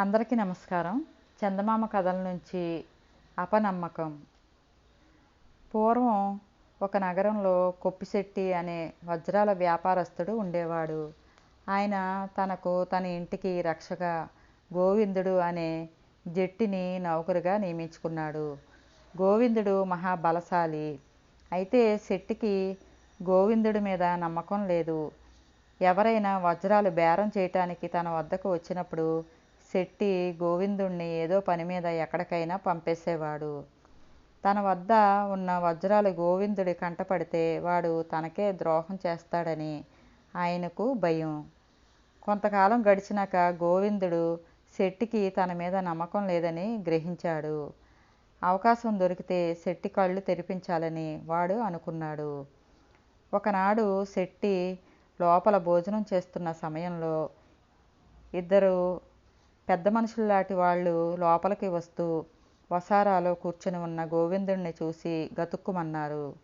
అందరికీ నమస్కారం. చందమామ కథల నుంచి అపనమ్మకం. పూర్వం ఒక నగరంలో కొప్పిశెట్టి అనే వజ్రాల వ్యాపారస్తుడు ఉండేవాడు. ఆయన తనకు తన ఇంటికి రక్షగా గోవిందుడు అనే జట్టిని నౌకరుగా నియమించుకున్నాడు. గోవిందుడు మహాబలశాలి. అయితే శెట్టికి గోవిందుడి మీద నమ్మకం లేదు. ఎవరైనా వజ్రాలు బేరం చేయటానికి తన వద్దకు వచ్చినప్పుడు శెట్టి గోవిందుణ్ణి ఏదో పని మీద ఎక్కడికైనా పంపేసేవాడు. తన వద్ద ఉన్న వజ్రాలు గోవిందుడి కంటపడితే వాడు తనకే ద్రోహం చేస్తాడని ఆయనకు భయం. కొంతకాలం గడిచినాక గోవిందుడు శెట్టికి తన మీద నమ్మకం లేదని గ్రహించాడు. అవకాశం దొరికితే శెట్టి కళ్ళు తెరిపించాలని వాడు అనుకున్నాడు. ఒకనాడు శెట్టి లోపల భోజనం చేస్తున్న సమయంలో ఇద్దరు పెద్ద మనుషుల్లాంటి వాళ్ళు లోపలికి వస్తూ వసారాలో కూర్చుని ఉన్న గోవిందుడిని చూసి గతుక్కుమన్నారు.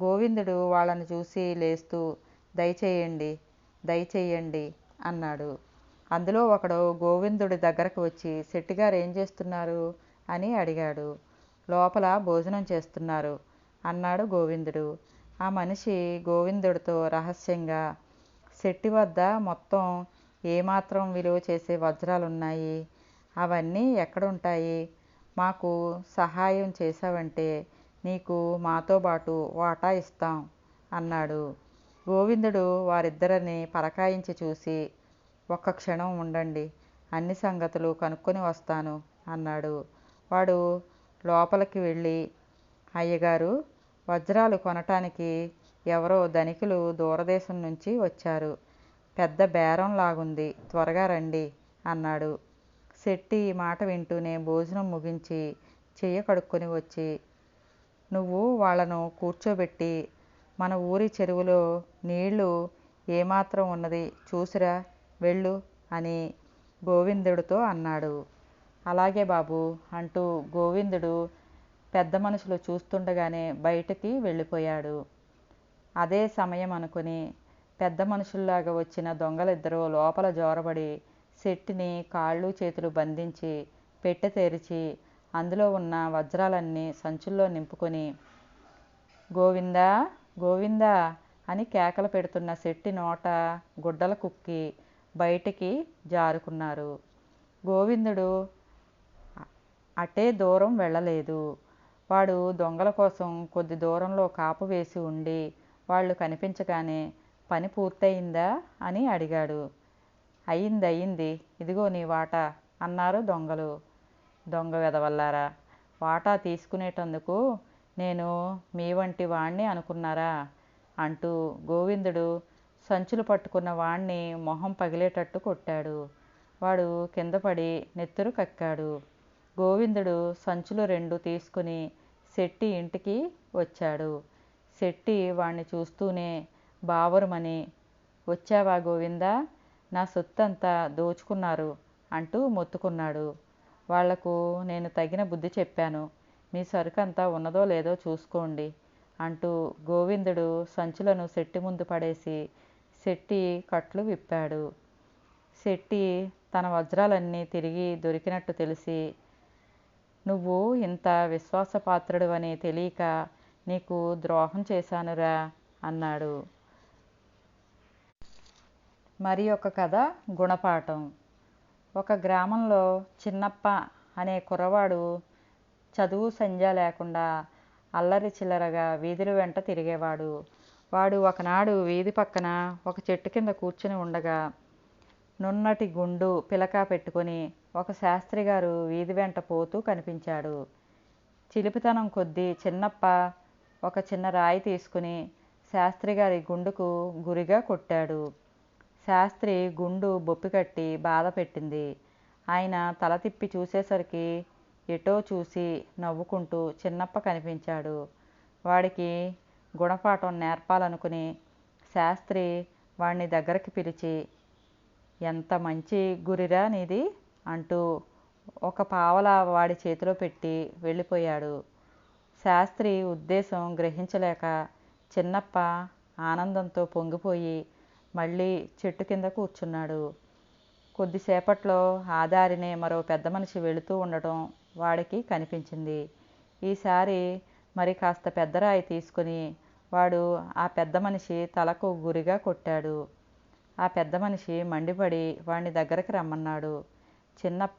గోవిందుడు వాళ్ళని చూసి లేస్తూ దయచేయండి దయచేయండి అన్నాడు. అందులో ఒకడు గోవిందుడి దగ్గరకు వచ్చి శెట్టిగారు ఏం చేస్తున్నారు? అని అడిగాడు. లోపల భోజనం చేస్తున్నారు అన్నాడు గోవిందుడు. ఆ మనిషి గోవిందుడితో రహస్యంగా శెట్టి వద్ద మొత్తం ఏమాత్రం విలువ చేసే వజ్రాలు ఉన్నాయి అవన్నీ ఎక్కడుంటాయి? మాకు సహాయం చేసావంటే నీకు మాతో పాటు వాటా ఇస్తాం అన్నాడు. గోవిందుడు వారిద్దరిని పరకాయించి చూసి ఒక్క క్షణం ఉండండి అన్ని సంగతులు కనుక్కొని వస్తాను అన్నాడు. వాడు లోపలికి వెళ్ళి అయ్యగారు వజ్రాలు కొనటానికి ఎవరో ధనికులు దూరదేశం నుంచి వచ్చారు. పెద్ద బేరం లాగుంది. త్వరగా రండి అన్నాడు. శెట్టి ఈ మాట వింటూనే భోజనం ముగించి చెయ్య కడుక్కొని వచ్చి నువ్వు వాళ్ళను కూర్చోబెట్టి మన ఊరి చెరువులో నీళ్ళు ఏమాత్రం ఉన్నది చూసిరా వెళ్ళు అని గోవిందుడితో అన్నాడు. అలాగే బాబు అంటూ గోవిందుడు పెద్ద మనుషులు చూస్తుండగానే బయటికి వెళ్ళిపోయాడు. అదే సమయం అనుకుని పెద్ద మనుషుల్లాగా వచ్చిన దొంగలిద్దరూ లోపల జోరబడి సెట్టిని కాళ్ళు చేతులు బంధించి పెట్టె తెరిచి అందులో ఉన్న వజ్రాలన్నీ సంచుల్లో నింపుకొని గోవిందా గోవిందా అని కేకలు పెడుతున్న శెట్టి నోట గుడ్డల కుక్కి బయటికి జారుకున్నారు. గోవిందుడు అటే దూరం వెళ్ళలేదు. వాడు దొంగల కోసం కొద్ది దూరంలో కాపు వేసి ఉండి వాళ్ళు కనిపించగానే పని పూర్తయిందా అని అడిగాడు. అయింది అయింది. ఇదిగో నీ వాటా అన్నారు దొంగలు. దొంగ వెదవల్లారా వాటా తీసుకునేటందుకు నేను మీ వంటి వాణ్ణి అనుకున్నారా? అంటూ గోవిందుడు సంచులు పట్టుకున్న వాణ్ణి మొహం పగిలేటట్టు కొట్టాడు. వాడు కింద పడి నెత్తురు కక్కాడు. గోవిందుడు సంచులు రెండు తీసుకుని శెట్టి ఇంటికి వచ్చాడు. శెట్టి వాణ్ణి చూస్తూనే బావరుమని. వచ్చావా గోవిందా? నా సొత్తంతా దోచుకున్నారు అంటూ మొత్తుకున్నాడు. వాళ్ళకు నేను తగిన బుద్ధి చెప్పాను. మీ సరుకంతా ఉన్నదో లేదో చూసుకోండి అంటూ గోవిందుడు సంచులను శెట్టి ముందు పడేసి శెట్టి కట్లు విప్పాడు. శెట్టి తన వజ్రాలన్నీ తిరిగి దొరికినట్టు తెలిసి నువ్వు ఇంత విశ్వాసపాత్రుడు అని తెలియక నీకు ద్రోహం చేశానురా అన్నాడు. మరి ఒక కథ గుణపాఠం. ఒక గ్రామంలో చిన్నప్ప అనే కుర్రవాడు చదువు సంధ్య లేకుండా అల్లరి చిల్లరగా వీధుల వెంట తిరిగేవాడు. వాడు ఒకనాడు వీధి పక్కన ఒక చెట్టు కింద కూర్చుని ఉండగా నున్నటి గుండు పిలక పెట్టుకొని ఒక శాస్త్రి గారు వీధి వెంట పోతూ కనిపించాడు. చిలిపితనం కొద్దీ చిన్నప్ప ఒక చిన్న రాయి తీసుకుని శాస్త్రి గారి గుండుకు గురిగా కొట్టాడు. శాస్త్రి గుండు బొప్పి కట్టి బాధ పెట్టింది. ఆయన తల తిప్పి చూసేసరికి ఎటో చూసి నవ్వుకుంటూ చిన్నప్ప కనిపించాడు. వాడికి గుణపాఠం నేర్పాలనుకుని శాస్త్రి వాడిని దగ్గరికి పిలిచి ఎంత మంచి గురిరా నీది అంటూ ఒక పావలా వాడి చేతిలో పెట్టి వెళ్ళిపోయాడు. శాస్త్రి ఉద్దేశం గ్రహించలేక చిన్నప్ప ఆనందంతో పొంగిపోయి మళ్ళీ చెట్టు కింద కూర్చున్నాడు. కొద్దిసేపట్లో ఆ దారినే మరో పెద్ద మనిషి వెళుతూ ఉండటం వాడికి కనిపించింది. ఈసారి మరి కాస్త పెద్ద రాయి తీసుకుని వాడు ఆ పెద్ద మనిషి తలకు గురిగా కొట్టాడు. ఆ పెద్ద మనిషి మండిపడి వాడిని దగ్గరకు రమ్మన్నాడు. చిన్నప్ప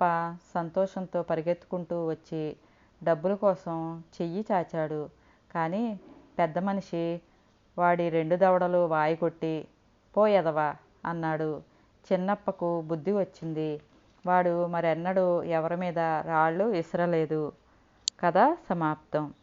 సంతోషంతో పరిగెత్తుకుంటూ వచ్చి డబ్బుల కోసం చెయ్యి చాచాడు. కానీ పెద్ద మనిషి వాడి రెండు దవడలు వాయి కొట్టి పోయెదవా? అన్నాడు. చిన్నప్పకు బుద్ధి వచ్చింది. వాడు మరెన్నడూ ఎవరి మీద రాళ్ళు విసరలేదు. కథ సమాప్తం.